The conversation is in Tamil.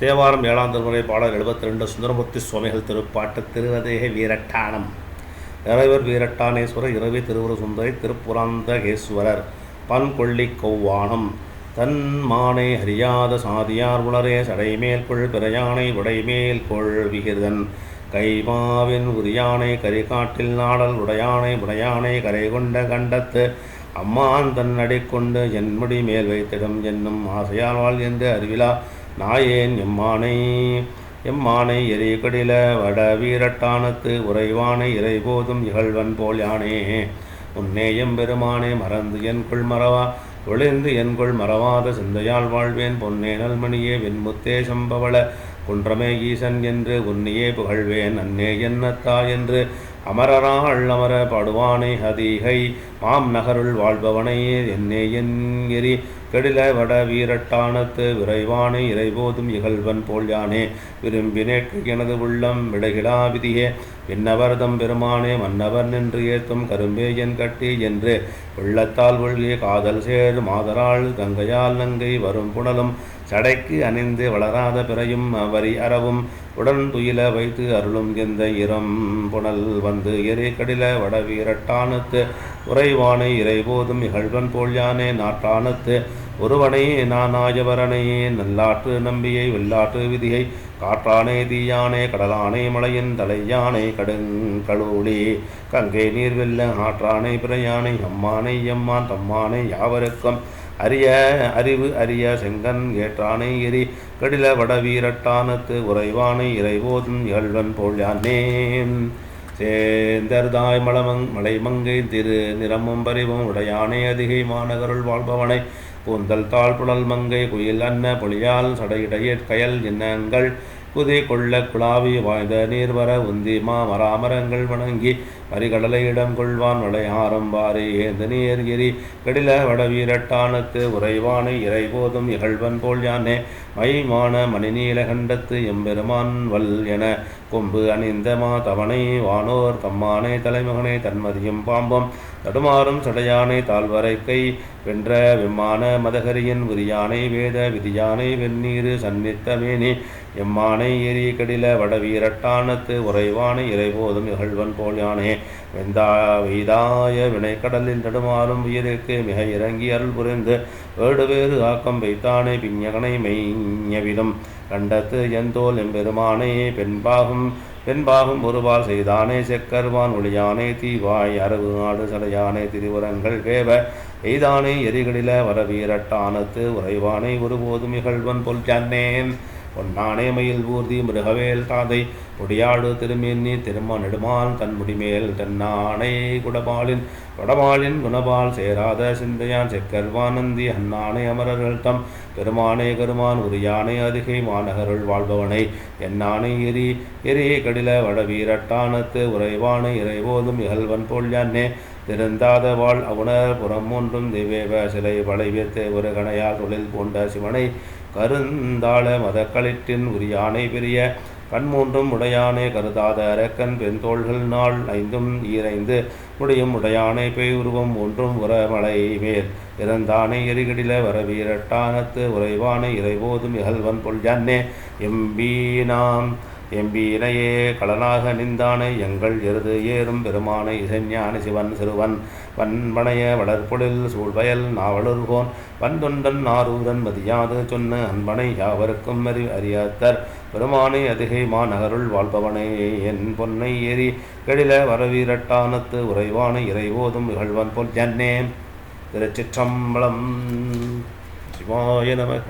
தேவாரம் ஏழாம் திருமுறை பாடல் எழுபத்தி ரெண்டு சுந்தரமூர்த்தி சுவாமிகள் திருப்பாட்டு திருவதேக வீரட்டானம். இறைவர் வீரட்டானேஸ்வரர் இரவி திருவுரு சுந்தரி திருப்புராந்தகேஸ்வரர் பன்கொள்ளி கொவ்வானம் தன் மானை அறியாத சாதியார் உளரே சடைமேல் கொள் பிறையானை உடைமேல் கொள் விகிர்தன். கைமாவின் உரியானை கரிகாட்டில் நாடல் உடையானை உடையானை கரை கொண்ட கண்டத்து அம்மான் தன் அடிக்கொண்டு என் முடி மேல் வைத்திடும் என்னும் ஆசையால் வாழ் என்று அறிவிலா நாயேன் எம்மானை எம்மானை எரிகடில வட வீரட்டானத்து உறைவானை இறைபோதும் இகழ்வன் போல் யானே. உன்னேயம் பெருமானே மறந்து என் கொள் மறவா ஒளிந்து என்கொள் மறவாத சிந்தையால் வாழ்வேன். பொன்னே நல்மணியே வெண்முத்தே சம்பவள குன்றமே ஈசன் என்று உன்னையே புகழ்வேன். அன்னே என்னத்தா என்று அமரராள் அமர பாடுவானை ஹதீகை மாம் நகருள் வாழ்பவனை என்னே என் எரி கெடில வட வீரட்டானத்து விரைவானே இறைபோதும் இகழ்வன் போல் யானே விரும்பினேற்கு எனது உள்ளம் விடகிடா விதியே. விண்ணவர்தம் பெருமானே மன்னவர் நின்று ஏத்தும் கரும்பே என் கட்டி என்று உள்ளத்தால் ஒழுகிய காதல் சேர் மாதராள் கங்கையால் நங்கை வரும் புனலும் சடைக்கு அணிந்து வளராத பிறையும் வரி அறவும் உடன் துயில வைத்து அருளும் எந்த இரம் புனல் வந்து எரி கடில வட வீரட்டானத்து உறைவானை இறைபோதும் இகழ்வன் போல் யானே நாட்டானத்து ஒருவனே நானாயவரனையே நல்லாற்று நம்பியை வெள்ளாற்று விதியை காற்றானே தீயானே கடலானே மலையின் தலையானே கடுங்கழூழி கங்கை நீர் வெல்ல ஆற்றானை பிறையானை அம்மானை எம்மான் தம்மானை யாவருக்கும் அரிய அறிவு அரிய செங்கன் ஏற்றானை எரி கடில வட வீரட்டானத்து உறைவானை இறைவோதும் இகழ்வன் போல் யானேன் சேந்தர்தாய் மலமங் மலைமங்கை திரு நிறமும் பரிவும் உடையானை அதிகை மாநகருள் வாழ்பவனை கூந்தல் தாழ் புழல் மங்கை குயில் அன்ன பொழியால் சடையிடையற் கயல் எண்ணங்கள் குதி கொள்ள குழாவி வாய்ந்த நீர்வர உந்தி மாமராமரங்கள் வணங்கி மறிகடலை இடம் கொள்வான் வளையாரம் வாரி ஏந்த நீர்கிரி கடில வடவீரட்டானத்து உறைவானை இறைபோதும் இகழ்வன் போல் யானே மைமான மணிநீலகண்டத்து எம்பெருமான் வல் என கொம்பு அணிந்த மா தவணை வானோர் தம்மானை தலைமகனே தன்மதியும் பாம்பம் தடுமாறும் சடையானை தாழ்வரைக்கை வென்ற விமான மதகரியின் உரியானை வேத விதியானை வெந்நீரு சன்னித்தமேனி எம்மானை எரி கடில வடவீரட்டானத்து உறைவானை இறைபோதும் இகழ்வன் போல் யானே. வெந்தா வெய்தாய வினைக்கடலில் தடுமாறும் உயிருக்கு மிக இறங்கி அருள் புரிந்து. வேடு வேறு ஆக்கம் வைத்தானே பிஞகனை மெய்ஞவிடும் கண்டத்து எந்தோல் எம்பெருமானே பெண்பாகும் என்பாகும் ஒருவாள் செய்தானே செக்கர்வான் ஒளியானே தீவாய் அரவு நாடு சடையானே திருவுரங்கள் வேவ எய்தானே எரிகளில வரவீரட்டானத்து உறைவானே ஒருபோதும் இகழ்வன் பொல் ஜன்னேன் பொன்னானே மயில் ஊர்தி மிருகவேல் தாதை பொடியாடு திருமேனி திரும நெடுமால் தன் முடிமேல் தென்னானை குடபாலின் வடமாலின் குணபால் சேராத சிந்தையான் செக்கர்வானந்தி அன்னானை அமரர்கள் தம் பெருமானே கருமான் உரியானை அதிகை மாநகருள் வாழ்பவனை என்னானை எரி எரி கடில வடவீரட்டானத்து உறைவானை இறைவோதும் இகழ்வன் போல் யானே திருந்தாத வாழ் அவுணர் புறம் ஒன்றும் திவேவ சிலை வளைவித்து ஒரு கணையால் தொழில் பூண்ட சிவனை கருந்தாள மதக்களிற்றின் உரியானை பெரிய கண்மூன்றும் உடையானே கருதாத அரக்கன் பெண் தோள்கள் நாள் ஐந்தும் ஈரைந்து முடியும் உடையானை பெய் உருவம் ஒன்றும் உரமலை மேல். இறந்தானை எரிகடில வரவீரட்டானத்து உறைவானை இறைபோதும் இகழ்வன் பொல் ஜன்னே எம்பீனாம் எம்பீனையே களனாக நின்றானை எங்கள் எருது ஏறும் பெருமானை இசைஞான சிவன் சிறுவன். வன்பனைய வளர்பொழில் சூழ்வயல் நாவலர்கோன். வன்தொண்டன் நாரூரன் மதியாது சொன்ன அன்பனை யாவருக்கும் அறி அறியாத்தர் பெருமானை அதிகை மாநகருள் வாழ்பவனே என் பொன்னை ஏறி கெழில வரவீரட்டானத்து உறைவானை இறைவோதும் இகழ்வன் பொல் ஜன்னே திருச்சிற்றம்பலம். சிவாய நமக.